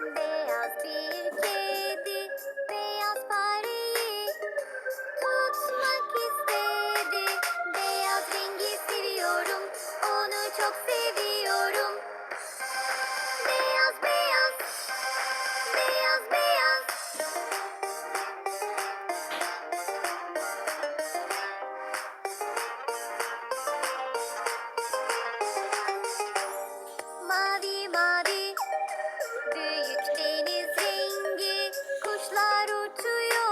beyaz bir kedi, beyaz fareyi tutmak istedi. Beyaz rengi seviyorum, onu çok seviyorum. Kuşlar uçuyor.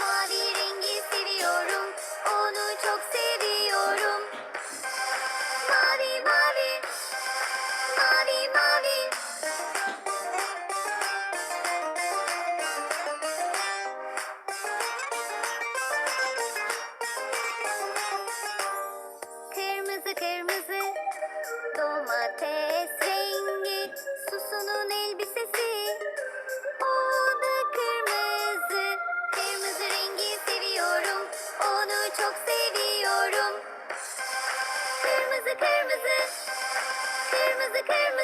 Mavi rengi seviyorum, onu çok seviyorum. Mavi mavi, mavi mavi. Kırmızı kırmızı domates çok seviyorum. Kırmızı kırmızı. Kırmızı kırmızı